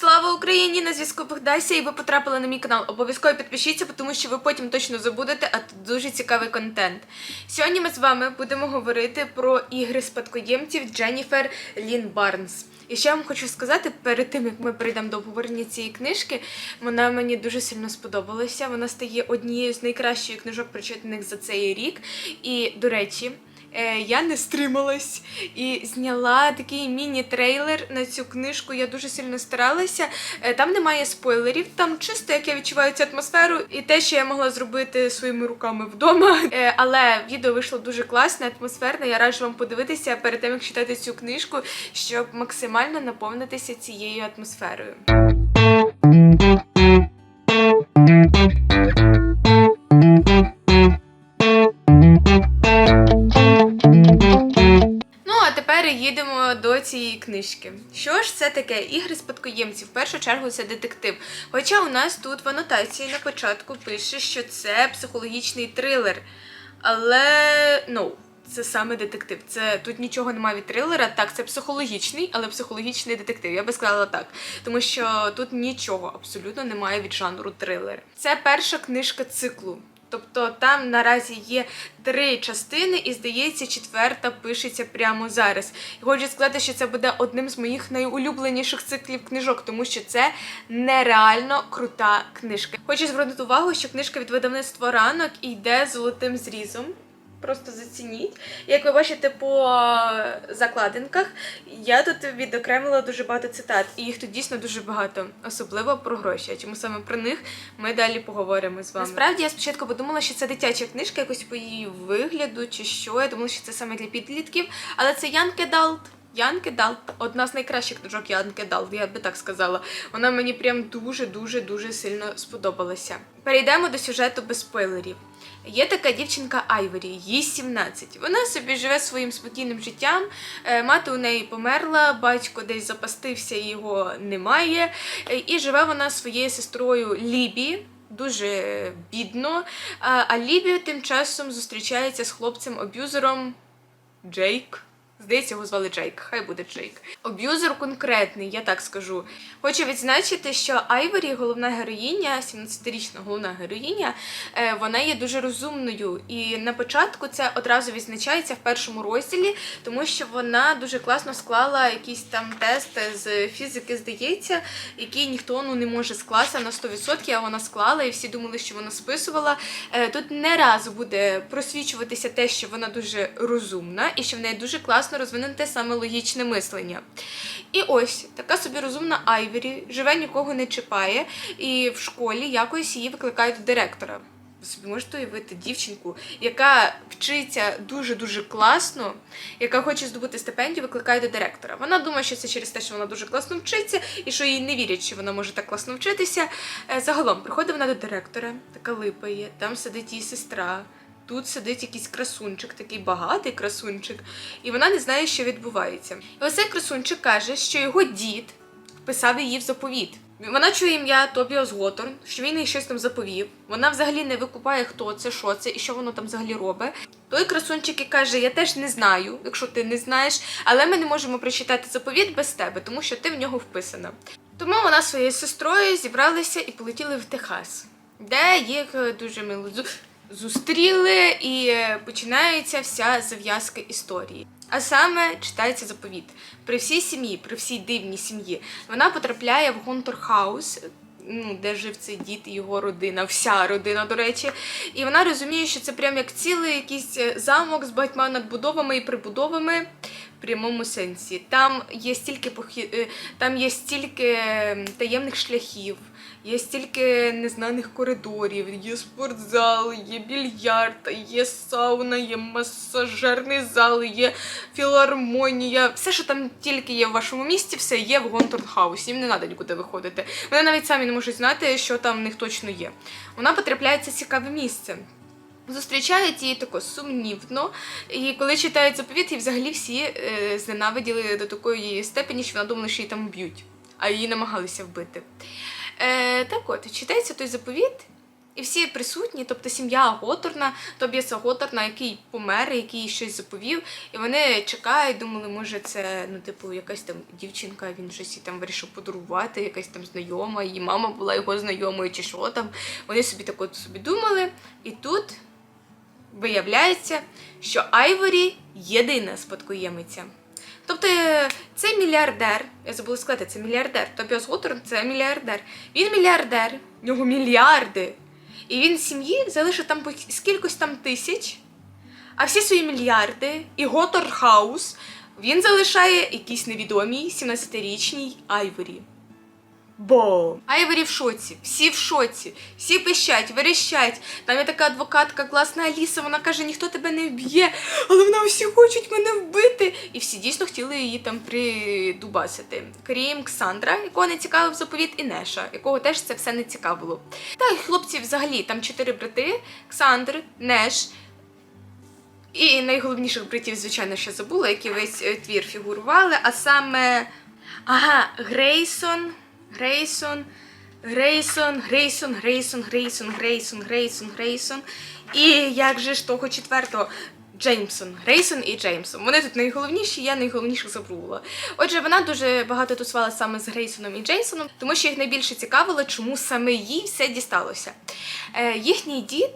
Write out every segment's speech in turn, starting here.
Слава Україні! На зв'язку Богдася, і ви потрапили на мій канал. Обов'язково підпишіться, тому що ви потім точно забудете, а тут дуже цікавий контент. Сьогодні ми з вами будемо говорити про ігри спадкоємців Дженніфер Лін Барнс. І ще вам хочу сказати, перед тим як ми перейдемо до обговорення цієї книжки, вона мені дуже сильно сподобалася. Вона стає однією з найкращих книжок, прочитаних за цей рік. І, до речі, я не стрималась і зняла такий міні-трейлер на цю книжку. Я дуже сильно старалася. Е, Там немає спойлерів, там чисто як я відчуваю цю атмосферу і те, що я могла зробити своїми руками вдома. Е, Але відео вийшло дуже класне, атмосферне. Я раджу вам подивитися перед тим, як читати цю книжку, щоб максимально наповнитися цією атмосферою. Цієї книжки. Що ж це таке? Ігри спадкоємців. В першу чергу це детектив. Хоча у нас тут в анотації на початку пише, що це психологічний трилер. Але ну, це саме детектив. Це тут нічого немає від трилера. Так, це психологічний, але психологічний детектив. Я би сказала так. Тому що тут нічого абсолютно немає від жанру трилер. Це перша книжка циклу. Тобто там наразі є три частини, і здається, четверта пишеться прямо зараз. І хочу сказати, що це буде одним з моїх найулюбленіших циклів книжок, тому що це нереально крута книжка. Хочу звернути увагу, що книжка від видавництва ранок йде золотим зрізом. Просто зацініть. Як ви бачите по закладинках, я тут відокремила дуже багато цитат, і їх тут дійсно дуже багато, особливо про гроші. Чому саме про них ми далі поговоримо з вами. Насправді я спочатку подумала, що це дитяча книжка, якось по її вигляду чи що. Я думала, що це саме для підлітків, але це Янке Далт. Янке Далт, одна з найкращих книжок Янке Далт, я би так сказала. Вона мені прям дуже-дуже дуже сильно сподобалася. Перейдемо до сюжету без спойлерів. Є така дівчинка Айворі, їй 17. Вона собі живе своїм спокійним життям. Е, Мати у неї померла, батько десь запастився, його немає. Е, І живе вона своєю сестрою Лібі. Дуже бідно. А Лібі тим часом зустрічається з хлопцем-аб'юзером Джейк. Здається, його звали Джейк, хай буде Джейк. Аб'юзер конкретний, я так скажу. Хочу відзначити, що Айворі, головна героїня, 17-річна головна героїня, е, вона є дуже розумною. І на початку це одразу відзначається в першому розділі, тому що вона дуже класно склала якийсь там тест з фізики, здається, який ніхто ну, не може скласти на 100%, а вона склала, і всі думали, що вона списувала. Е, Тут не раз буде просвічуватися те, що вона дуже розумна, і що в неї дуже класно розвинуте саме логічне мислення. І ось така собі розумна Айвері живе, нікого не чіпає, і в школі якось її викликають до директора. Ви собі можете уявити дівчинку, яка вчиться дуже-дуже класно, яка хоче здобути стипендію, викликає до директора. Вона думає, що це через те, що вона дуже класно вчиться, і що їй не вірять, що вона може так класно вчитися. Е, Загалом приходить вона до директора, така липає, там сидить її сестра. Тут сидить якийсь красунчик, такий багатий красунчик, і вона не знає, що відбувається. І ось цей красунчик каже, що його дід вписав її в заповіт. Вона чує ім'я Тобіас Готорн, що він їй щось там заповів. Вона взагалі не викупає, хто це, що це і що воно там взагалі робить. Той красунчик і каже: Я теж не знаю, якщо ти не знаєш, але ми не можемо прочитати заповіт без тебе, тому що ти в нього вписана. Тому вона своєю сестрою зібралися і полетіли в Техас, де їх дуже мило зустріли, і починається вся зав'язка історії. А саме читається заповіт. При всій сім'ї, при всій дивній сім'ї, вона потрапляє в Гонтор Хаус, ну, де жив цей дід і його родина, вся родина, до речі. І вона розуміє, що це прям як цілий якийсь е, замок з багатьма надбудовами і прибудовами в прямому сенсі. Там є стільки похі... е, там є стільки таємних шляхів. Є стільки незнаних коридорів, є спортзал, є більярд, є сауна, є масажерний зал, є філармонія. Все, що там тільки є в вашому місті, все є в Гонторнхаусі. Їм не треба нікуди виходити. Вони навіть самі не можуть знати, що там в них точно є. Вона потрапляє в це цікаве місце. Зустрічають її тако сумнівно, і коли читають заповіт, її взагалі всі е, зненавиділи до такої степені, що вона думала, що її там б'ють, а її намагалися вбити. Е, так от, читається той заповіт, І всі присутні, тобто сім'я Готорна, Тобіаса Готорна, який помер, який щось заповів, і вони чекають, думали, може, це ну, типу, якась там дівчинка, він щось там вирішив подарувати, якась там знайома, її мама була його знайомою, чи що там. Вони собі так от собі думали. І тут виявляється, що Айворі єдина спадкоємиця. Тобто це мільярдер, я забула сказати, це мільярдер. Тобіас Готорн це мільярдер. Він мільярдер, в нього мільярди. І він сім'ї залишив там скількось там тисяч, а всі свої мільярди і Готор Хаус він залишає якійсь невідомій 17-річній Айворі. Бо Айворі в шоці, всі в шоці, всі пищать, верещать. Там є така адвокатка, класна Аліса, вона каже, ніхто тебе не вб'є, але вона всі хочуть мене вбити. І всі дійсно хотіли її там придубасити. Крім Ксандра, якого не цікавив заповіт, і Неша, якого теж це все не цікавило. Та й хлопці взагалі там чотири брати: Ксандр, Неш. І найголовніших братів, звичайно, ще забула, які весь е, твір фігурували, а саме ага, Грейсон, Грейсон, Грейсон, Грейсон, Грейсон, Грейсон, Грейсон, Грейсон, Грейсон. І як же ж того четвертого? Джеймсон, Грейсон і Джеймсон. Вони тут найголовніші, я найголовніших забула. Отже, вона дуже багато тусувала саме з Грейсоном і Джейсоном, тому що їх найбільше цікавило, чому саме їй все дісталося. Е, їхній дід.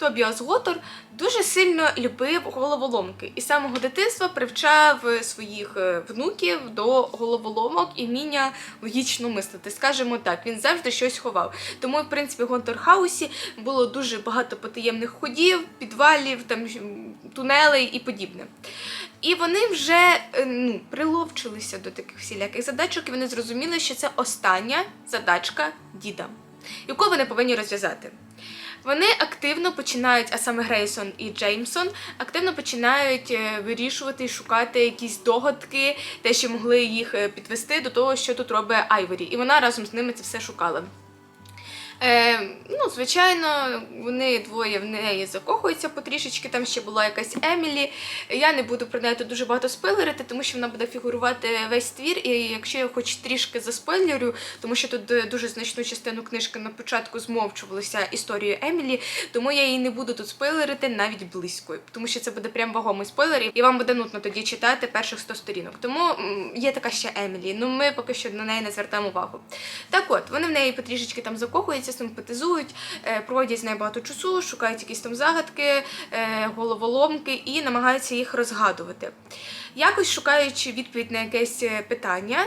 Тобіас Готор дуже сильно любив головоломки і з самого дитинства привчав е, своїх е, внуків до головоломок і вміння логічно мислити. Скажімо так, він завжди щось ховав. Тому, в принципі, в Гонторхаусі було дуже багато потаємних ходів, підвалів, там тунелей і подібне. І вони вже е, ну, приловчилися до таких всіляких задачок, і вони зрозуміли, що це остання задачка діда, яку вони повинні розв'язати. Вони активно починають, а саме Грейсон і Джеймсон, активно починають е, вирішувати і шукати якісь догадки, те, що могли їх е, підвести до того, що тут робить Айворі. І вона разом з ними це все шукала. Е, ну, звичайно, вони двоє в неї закохуються потрішечки. Там ще була якась Емілі. Я не буду про неї тут дуже багато спойлерити, тому що вона буде фігурувати весь твір. І якщо я хоч трішки заспойлерю, тому що тут е, дуже значну частину книжки на початку змовчувалася історією Емілі, тому я її не буду тут спойлерити навіть близько, тому що це буде прям вагомий спойлер, і вам буде нудно тоді читати перших 100 сторінок. Тому є така ще Емілі. Ну ми поки що на неї не звертаємо увагу. Так от, вони в неї потрішечки там закохуються, симпатизують, е, проводять з нею багато часу, шукають якісь там загадки, е, головоломки і намагаються їх розгадувати. Якось шукаючи відповідь на якесь е, питання,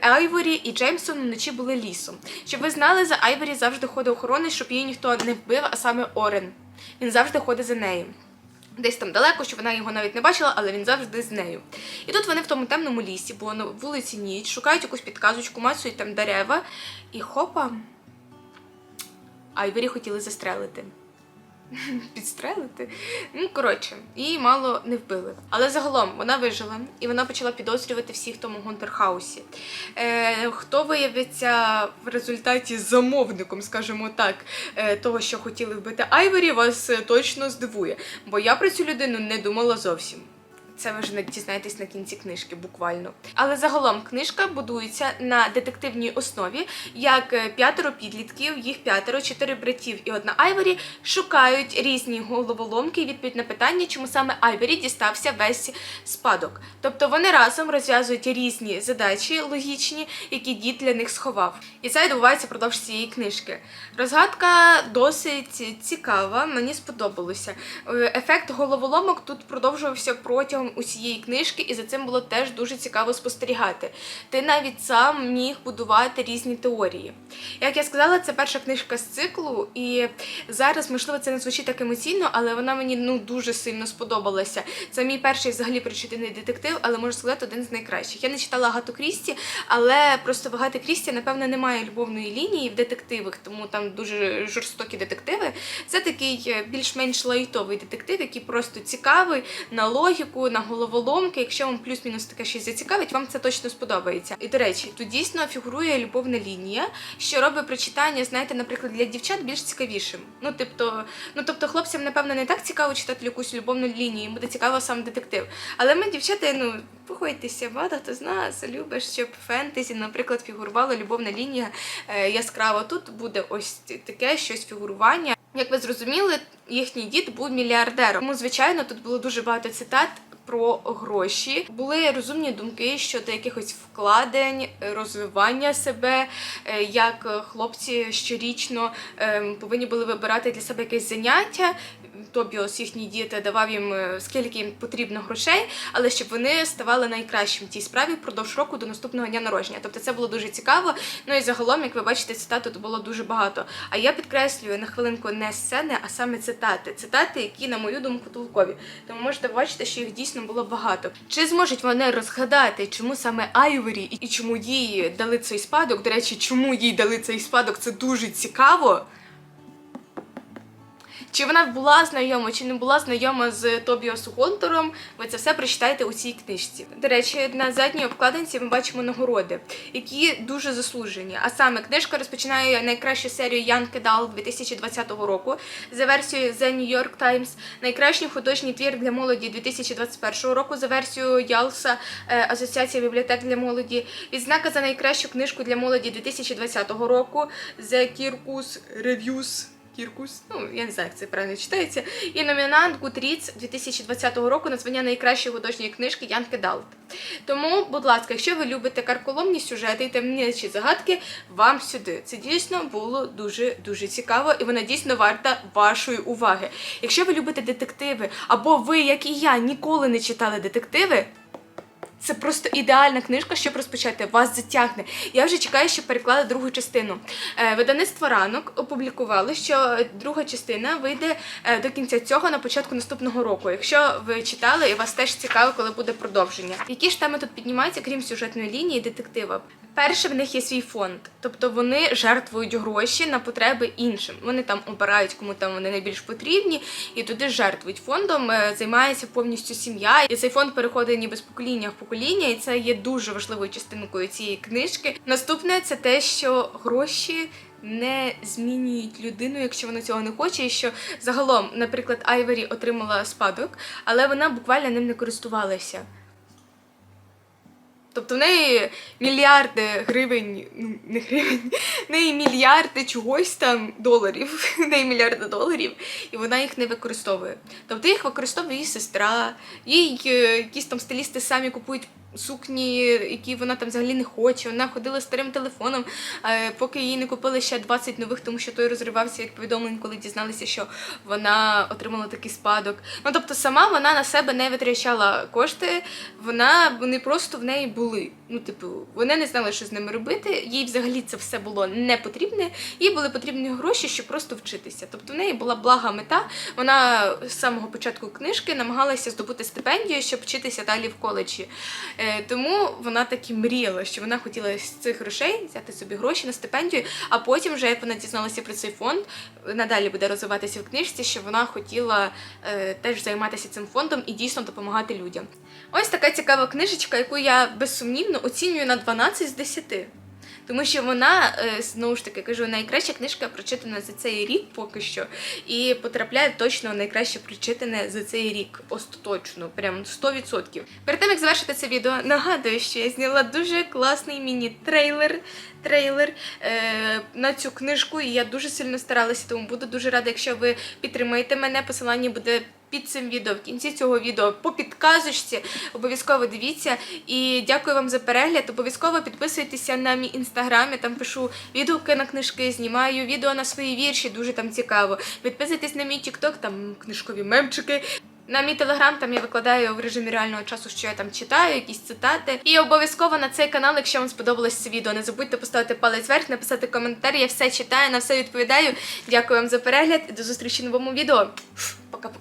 Айворі і Джеймсон вночі були лісом. Щоб ви знали, за Айворі завжди ходить охоронець, щоб її ніхто не вбив, а саме Орен. Він завжди ходить за нею. Десь там далеко, що вона його навіть не бачила, але він завжди з нею. І тут вони в тому темному лісі, бо на вулиці ніч, шукають якусь підказочку, мацують там дерева, і хопа. Айворі хотіли застрелити. Підстрелити? Ну, коротше, її мало не вбили. Але загалом вона вижила і вона почала підозрювати всіх в тому Гонтерхаусі. Е, хто виявиться в результаті замовником, скажімо так, е, того, що хотіли вбити Айворі, вас е, точно здивує. Бо я про цю людину не думала зовсім. Це ви вже дізнаєтесь на кінці книжки, буквально. Але загалом книжка будується на детективній основі, як е, п'ятеро підлітків, їх п'ятеро, чотири братів і одна Айворі шукають різні головоломки і відповідь на питання, чому саме Айворі дістався весь спадок. Тобто вони разом розв'язують різні задачі логічні, які дід для них сховав. І це відбувається впродовж цієї книжки. Розгадка досить цікава, мені сподобалося. Е, Ефект головоломок тут продовжувався протягом усієї книжки, і за цим було теж дуже цікаво спостерігати. Ти навіть сам міг будувати різні теорії. Як я сказала, це перша книжка з циклу, і зараз, можливо, це не звучить так емоційно, але вона мені ну дуже сильно сподобалася. Це мій перший взагалі прочитаний детектив, але можу сказати, один з найкращих. Я не читала Агату Крісті, але просто в Агаті Крісті, напевно, немає любовної лінії в детективах, тому там дуже жорстокі детективи. Це такий е, більш-менш лайтовий детектив, який просто цікавий на логіку, на головоломки. Якщо вам плюс-мінус таке щось зацікавить, вам це точно сподобається. І до речі, тут дійсно фігурує любовна лінія, що робить прочитання, знаєте, наприклад, для дівчат більш цікавішим. Ну, тобто, ну тобто, хлопцям, напевно, не так цікаво читати якусь любовну лінію, їм буде цікаво сам детектив. Але ми, дівчата, ну погодьтеся, багато з нас любить, щоб фентезі, наприклад, фігурувала любовна лінія е, яскраво. Тут буде ось таке щось фігурування. Як ви зрозуміли, їхній дід був мільярдером. Тому, звичайно, тут було дуже багато цитат. Про гроші були розумні думки щодо якихось вкладень, е, розвивання себе, е, як е, хлопці щорічно ем, повинні були вибирати для себе якесь заняття. Тобіос їхній дід давав їм е, скільки їм потрібно грошей, але щоб вони ставали найкращим в тій справі впродовж року до наступного дня народження. Тобто це було дуже цікаво. Ну і загалом, як ви бачите, цитат тут було дуже багато. А я підкреслюю на хвилинку не сцени, а саме цитати. Цитати, які, на мою думку, толкові. Тому можете бачити, що їх дійсно було багато. Чи зможуть вони розгадати, чому саме Айворі і чому їй дали цей спадок? До речі, чому їй дали цей спадок? Це дуже цікаво. Чи вона була знайома, чи не була знайома з Тобіасу Гонтором, ви це все прочитаєте у цій книжці. До речі, на задній обкладинці ми бачимо нагороди, які дуже заслужені. А саме книжка розпочинає найкращу серію Young Adult 2020 року за версією The New York Times, найкращий художній твір для молоді 2021 року за версією Ялса е, Асоціація бібліотек для молоді, відзнака за найкращу книжку для молоді 2020 року The Kirkus Reviews Кіркус, ну я не знаю, як це правильно читається. І номінант Goodreads 2020 року на звання найкращої художньої книжки Young Adult. Тому, будь ласка, якщо ви любите карколомні сюжети і темніші загадки, вам сюди. Це дійсно було дуже дуже цікаво, і вона дійсно варта вашої уваги. Якщо ви любите детективи, або ви, як і я, ніколи не читали детективи. Це просто ідеальна книжка, щоб розпочати. Вас затягне. Я вже чекаю, щоб переклали другу частину. Видаництво Видавництво ранок опублікували, що друга частина вийде е, до кінця цього на початку наступного року. Якщо ви читали і вас теж цікаво, коли буде продовження. Які ж теми тут піднімаються, крім сюжетної лінії, детектива? Перше, в них є свій фонд, тобто вони жертвують гроші на потреби іншим. Вони там обирають, кому там вони найбільш потрібні, і туди жертвують фондом. е, Займається повністю сім'я, і цей фонд переходить ніби з покоління в покоління, і це є дуже важливою частинкою цієї книжки. Наступне це те, що гроші. Не змінюють людину, якщо вона цього не хоче. І що загалом, наприклад, Айвері отримала спадок, але вона буквально ним не користувалася. Тобто в неї мільярди гривень, ну не гривень, в неї мільярди чогось там доларів, в неї мільярди доларів, і вона їх не використовує. Тобто їх використовує її сестра, їй е, якісь там стилісти самі купують сукні, які вона там взагалі не хоче. Вона ходила старим телефоном, е, поки їй не купили ще 20 нових, тому що той розривався як повідомлень, коли дізналися, що вона отримала такий спадок. Ну тобто, сама вона на себе не витрачала кошти, вона вони просто в неї були. Ну, типу, вони не знали, що з ними робити. Їй взагалі це все було не потрібне. Їй були потрібні гроші, щоб просто вчитися. Тобто в неї була блага мета. Вона з самого початку книжки намагалася здобути стипендію, щоб вчитися далі в коледжі. Е, тому вона так і мріяла, що вона хотіла з цих грошей взяти собі гроші на стипендію, а потім, вже як вона дізналася про цей фонд, надалі буде розвиватися в книжці, що вона хотіла е, теж займатися цим фондом і дійсно допомагати людям. Ось така цікава книжечка, яку я безсумнівно оцінюю на 12 з 10. Тому що вона, е, знову ж таки, кажу, найкраща книжка прочитана за цей рік поки що, і потрапляє точно найкраще прочитане за цей рік. Остаточно, прям 100%. Перед тим як завершити це відео, нагадую, що я зняла дуже класний міні-трейлер трейлер е, на цю книжку, і я дуже сильно старалася, тому буду дуже рада, якщо ви підтримаєте мене. Посилання буде під цим відео. В кінці цього відео по підказочці. Обов'язково дивіться. І дякую вам за перегляд. Обов'язково підписуйтеся на мій інстаграм. Я там пишу відгуки на книжки, знімаю відео на свої вірші, дуже там цікаво. Підписуйтесь на мій тікток, там книжкові мемчики. На мій телеграм там я викладаю в режимі реального часу, що я там читаю, якісь цитати. І обов'язково на цей канал, якщо вам сподобалось це відео, не забудьте поставити палець вверх, написати коментар. Я все читаю, на все відповідаю. Дякую вам за перегляд і до зустрічі в новому відео. Пока-пока.